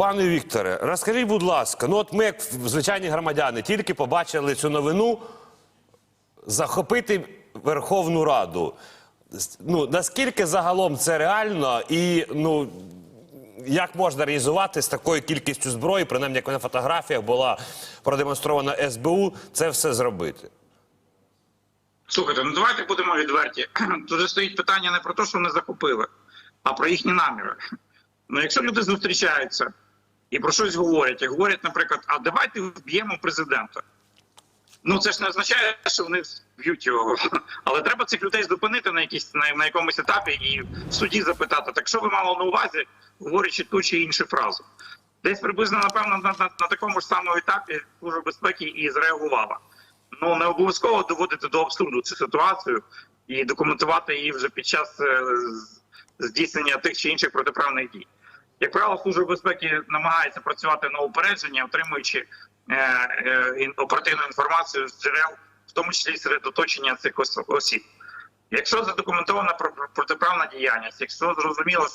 Пане Вікторе, розкажіть, будь ласка, ну от ми, як звичайні громадяни, тільки побачили цю новину захопити Верховну Раду. Ну, наскільки загалом це реально і ну. Як можна реалізувати з такою кількістю зброї, принаймні як на фотографіях була продемонстрована СБУ, це все зробити? Слухайте, ну давайте будемо відверті. Тут стоїть питання не про те, що вони захопили, а про їхні наміри. Ну, якщо люди зустрічаються і про щось говорять, і говорять, наприклад, а давайте вб'ємо президента. Ну це ж не означає, що вони вб'ють його. Але треба цих людей зупинити на якійсь на, на якомусь етапі і в суді запитати, так що ви мали на увазі, говорячи ту чи іншу фразу. Десь приблизно, напевно, на, на, на такому ж самому етапі Служба безпеки і зреагувала. Ну не обов'язково доводити до абсурду цю ситуацію і документувати її вже під час е, здійснення тих чи інших протиправних дій. Як правило, служба безпеки намагається працювати на упередження, отримуючи е, е, оперативну інформацію з джерел, в тому числі серед оточення цих ос- осіб. Якщо задокументована про- про- протиправна діяльність, якщо зрозуміло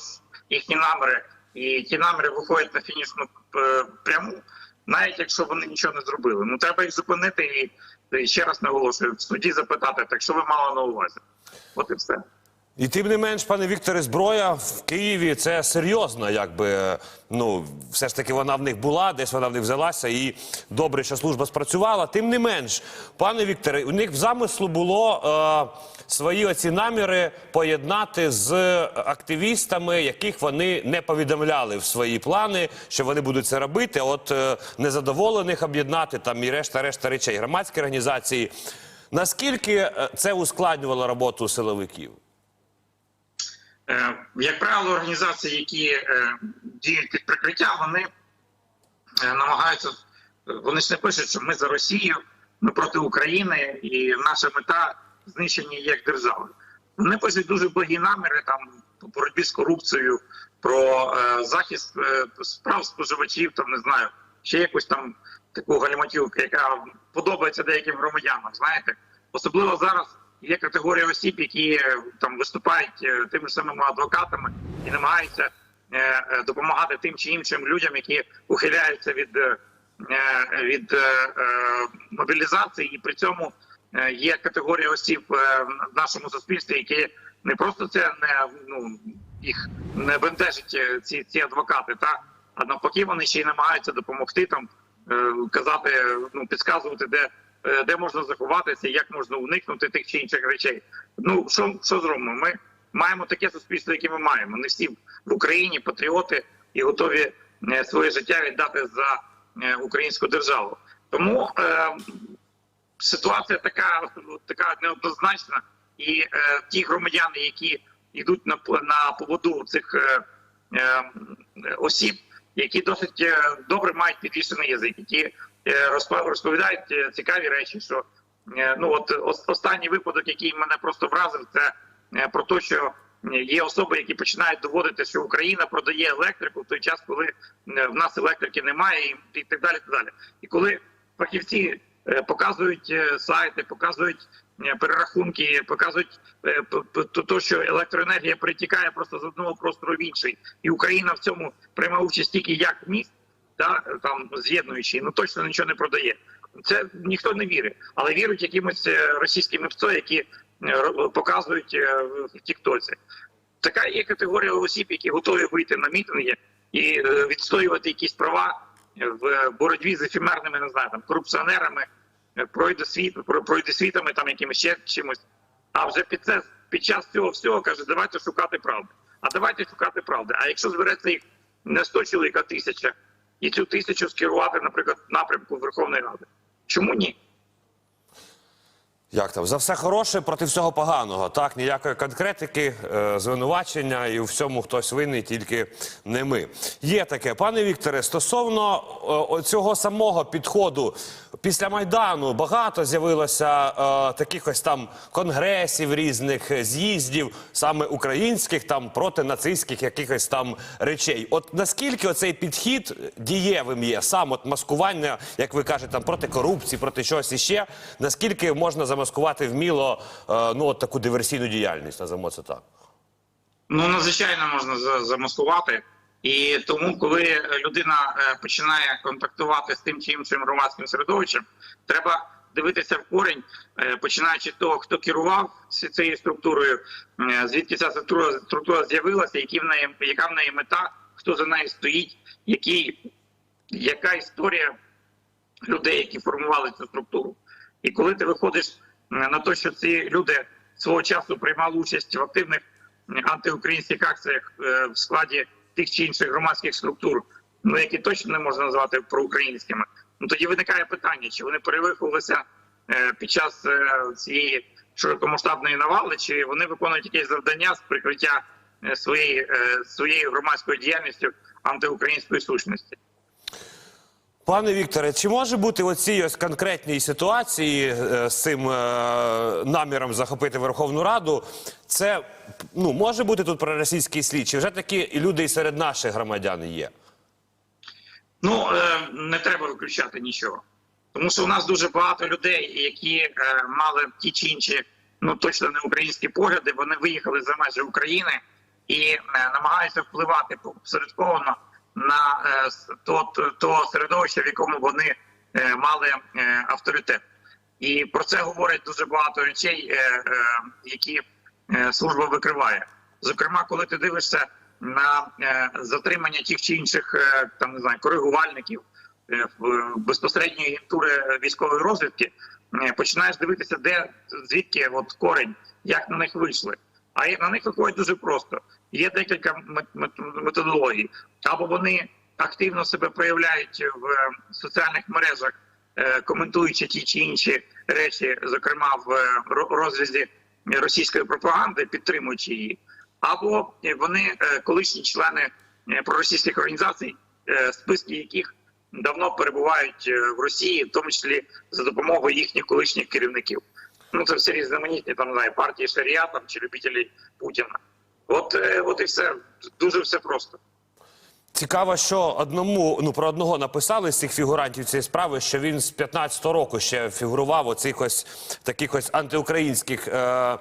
їхні наміри, і ті наміри виходять на фінішну е, пряму, навіть якщо вони нічого не зробили, ну треба їх зупинити і ще раз наголошую в суді запитати, так що ви мали на увазі. От і все. І тим не менш, пане Вікторе, зброя в Києві це серйозно, якби ну все ж таки вона в них була, десь вона в них взялася, і добре, що служба спрацювала. Тим не менш, пане Вікторе, у них в замислу було е, свої оці наміри поєднати з активістами, яких вони не повідомляли в свої плани, що вони будуть це робити. От е, незадоволених об'єднати там і решта, решта речей, громадські організації. Наскільки е, це ускладнювало роботу силовиків? Е, Як правило, організації, які е, діють під прикриттям, вони е, намагаються, вони ж не пишуть, що ми за Росію, ми проти України, і наша мета знищення як держави. Вони пишуть дуже благі наміри там по боротьбі з корупцією, про е, захист е, справ споживачів, там не знаю, ще якусь там таку галіматюк, яка подобається деяким громадянам. Знаєте, особливо зараз є категорія осіб, які е, там виступають е, тими самими адвокатами і намагаються е, допомагати тим чи іншим людям, які ухиляються від, від мобілізації, і при цьому є категорія осіб в нашому суспільстві, які не просто це не ну їх не бентежить ці, ці адвокати, та а навпаки, вони ще й намагаються допомогти там казати, ну підказувати, де, де можна заховатися, як можна уникнути тих чи інших речей. Ну що, що зробимо? Ми маємо таке суспільство, яке ми маємо. Не всі в Україні патріоти і готові е, своє життя віддати за е, українську державу. Тому е, ситуація така, така неоднозначна, і е, ті громадяни, які йдуть на на поводу цих е, е, осіб, які досить е, добре мають підвішений язик, які е, розповідають е, цікаві речі. Що е, ну от останній випадок, який мене просто вразив, це е, про те, що е, є особи, які починають доводити, що Україна продає електрику в той час, коли е, в нас електрики немає, і, так далі. Так далі. І коли фахівці е, показують е, сайти, показують е, перерахунки, показують е, то, що електроенергія перетікає просто з одного простору в інший, і Україна в цьому приймає участь тільки як міст, та там з'єднуючий, ну точно нічого не продає. Це ніхто не вірить, але вірять якимось е, російським ПЦО, які е, показують е, в Тіктоці. Така є категорія осіб, які готові вийти на мітинги і відстоювати якісь права в боротьбі з ефемерними, не знаю, там корупціонерами, е, пройдосвіт, про- пройдосвітами, там якимось ще чимось. А вже під це під час цього всього каже, давайте шукати правди. А давайте шукати правди. А якщо збереться їх не 100 чоловік, а тисяча, і цю тисячу скерувати, наприклад, напрямку Верховної Ради. Чому ні? Як там за все хороше проти всього поганого. Так, ніякої конкретики, е, звинувачення і у всьому хтось винний, тільки не ми. Є таке, пане Вікторе, стосовно е, цього самого підходу після майдану багато з'явилося е, таких ось там конгресів різних з'їздів, саме українських, там проти нацистських якихось там речей. От наскільки оцей підхід дієвим є, сам от маскування, як ви кажете, там проти корупції, проти чогось іще, наскільки можна замаскувати вміло е, ну от таку диверсійну діяльність, називаємо це так. Ну, надзвичайно можна замаскувати. І тому, коли людина е, починає контактувати з тим чи іншим громадським середовищем, треба дивитися в корінь, е, починаючи з того, хто керував цією структурою, звідки ця структура, структура з'явилася, які в неї, яка в неї мета, хто за нею стоїть, який, яка історія людей, які формували цю структуру. І коли ти виходиш на те, що ці люди свого часу приймали участь в активних антиукраїнських акціях е, в складі тих чи інших громадських структур, ну які точно не можна назвати проукраїнськими, ну тоді виникає питання, чи вони перевиховувалися е, під час е, цієї широкомасштабної навали, чи вони виконують якесь завдання з прикриття своєї, своєю громадською діяльністю антиукраїнської сущності. Пане Вікторе, чи може бути в цій ось конкретній ситуації е, з цим е, наміром захопити Верховну Раду? Це ну може бути тут проросійський слід? Чи вже такі люди і серед наших громадян є? Ну е, не треба виключати нічого, тому що у нас дуже багато людей, які е, мали ті чи інші, ну точно не українські погляди. Вони виїхали за межі України і намагаються впливати посередковано на е, то, то, середовище, в якому вони е, мали е, авторитет. І про це говорять дуже багато речей, які служба викриває. Зокрема, коли ти дивишся на затримання тих чи інших там не знаю коригувальників безпосередньої агентури військової розвідки, починаєш дивитися, де звідки от корень, як на них вийшли. А на них виходить дуже просто. Є декілька мет- мет- методологій. Або вони активно себе проявляють в е, соціальних мережах, е, коментуючи ті чи інші речі, зокрема в е, розрізі російської пропаганди, підтримуючи її, або вони колишні члени проросійських організацій, списки яких давно перебувають в Росії, в тому числі за допомогою їхніх колишніх керівників. Ну це все різноманітні там не знаю, партії Шарія там чи любителі Путіна. От, е, от і все дуже все просто. Цікаво, що одному ну про одного написали з цих фігурантів цієї справи, що він з 15-го року ще фігурував у цих ось таких ось антиукраїнських е, е,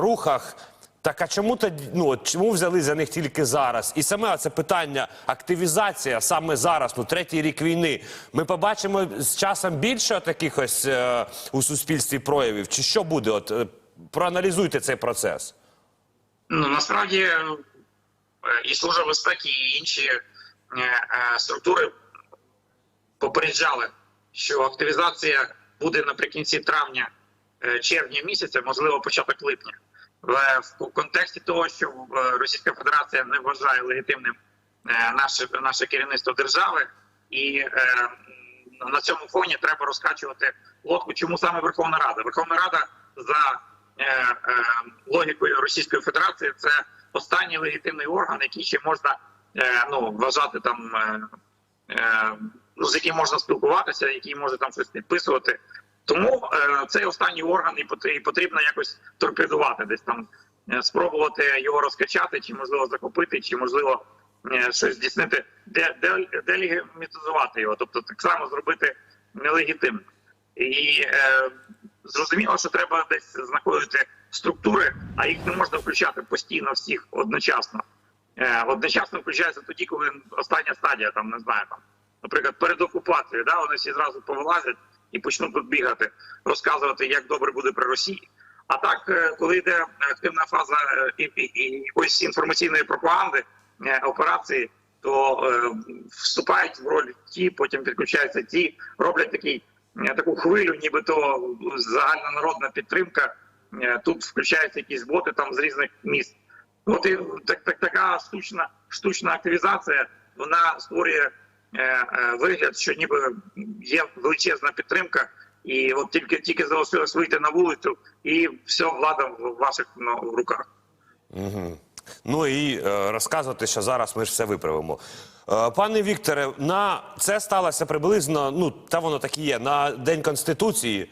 рухах. Так а чому тоді ну чому взяли за них тільки зараз? І саме це питання активізація саме зараз, ну третій рік війни. Ми побачимо з часом більше таких ось е, у суспільстві проявів. Чи що буде? От е, проаналізуйте цей процес. Ну насправді е, і служба безпеки, і інші е, е, структури попереджали, що активізація буде наприкінці травня, червня місяця, можливо, початок липня. В, в контексті того, що Російська Федерація не вважає легітимним наше, наше керівництво держави, і на цьому фоні треба розкачувати лодку. Чому саме Верховна Рада? Верховна Рада за логікою Російської Федерації це останній легітимний орган, який ще можна е, ну, вважати там, е, е, ну, з яким можна спілкуватися, який може там щось підписувати. Тому е, цей останній орган і потрібно якось торпедувати, десь там е, спробувати його розкачати, чи можливо захопити, чи можливо е, щось здійснити, де, де, делегітимізувати його, тобто так само зробити нелегітимним. І е, зрозуміло, що треба десь знаходити структури, а їх не можна включати постійно всіх одночасно. Е, одночасно включається тоді, коли остання стадія, там не знаю, там, наприклад, перед окупацією, да, вони всі зразу повилазять і почнуть тут бігати, розказувати, як добре буде при Росії. А так, е, коли йде активна фаза е, і, і, і якоїсь інформаційної пропаганди операції, то е, вступають в роль ті, потім підключаються ті, роблять такий таку хвилю, нібито загальнонародна підтримка. Е, Тут включаються якісь боти там з різних міст. От і так, так така штучна штучна активізація вона створює е, е, вигляд, що ніби є величезна підтримка, і от тільки тільки залишилось вийти на вулицю, і все влада в ваших ну, руках. Ну і е, розказувати, що зараз ми ж все виправимо. Е, пане Вікторе, на це сталося приблизно, ну та воно так і є, на День Конституції.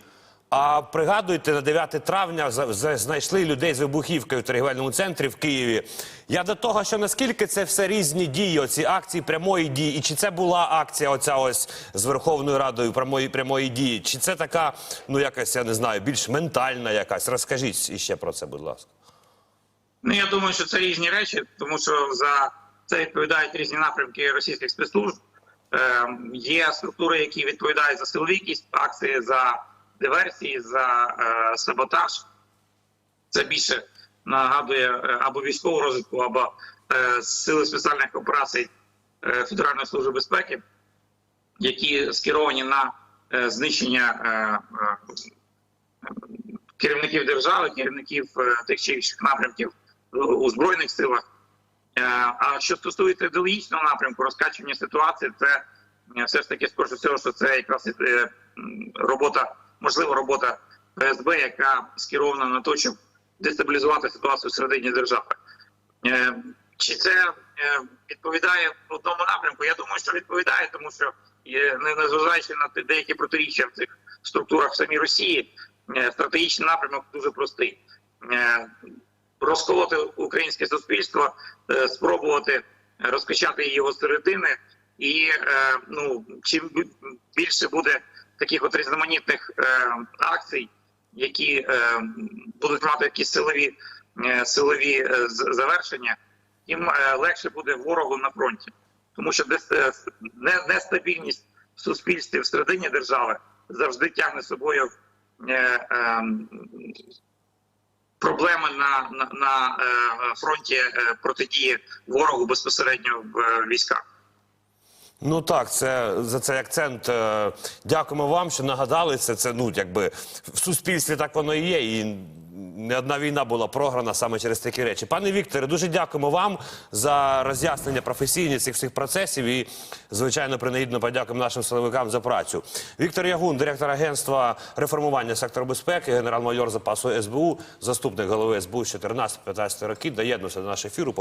А пригадуйте, на 9 травня знайшли людей з вибухівкою в торгівельному центрі в Києві. Я до того, що наскільки це все різні дії, оці акції прямої дії, і чи це була акція, оця ось з Верховною Радою прямої прямої дії, чи це така, ну якась, я не знаю, більш ментальна якась? Розкажіть іще про це, будь ласка. Ну я думаю, що це різні речі, тому що за це відповідають різні напрямки російських спецслужб. Е, Є структури, які відповідають за силові акції, за диверсії, за е, саботаж. Це більше нагадує е, або військову розвитку, або е, сили спеціальних операцій е, Федеральної служби безпеки, які скеровані на е, знищення е, е, керівників держави, керівників е, тих чи інших напрямків у збройних силах. Е, А що стосується ідеологічного напрямку, розкачування ситуації, це е, все ж таки скоріше всього, що це якраз е, робота, можливо, робота ФСБ, яка скерована на те, щоб дестабілізувати ситуацію всередині держави. Чи це відповідає одному напрямку? Я думаю, що відповідає, тому що незважаючи на деякі протиріччя в цих структурах в самій Росії, стратегічний напрямок дуже простий. Розколоти українське суспільство, е, спробувати розкачати його середини, і е, ну чим більше буде таких от різноманітних е, акцій, які будуть мати якісь силові силові завершення, тим легше буде ворогу на фронті, тому що нестабільність в суспільстві всередині держави завжди тягне собою е, е, проблеми на, на, на е, фронті е, протидії ворогу безпосередньо в е, військах. Ну так, це за цей акцент. Дякуємо вам, що нагадали це. Це ну якби в суспільстві так воно і є. І не одна війна була програна саме через такі речі. Пане Вікторе, дуже дякуємо вам за роз'яснення професійні цих всіх процесів. І звичайно, принагідно подякуємо нашим силовикам за працю. Віктор Ягун, директор агентства реформування сектору безпеки, генерал-майор запасу СБУ, заступник голови СБУ з 14-15 років, доєднувся до нашого ефіру.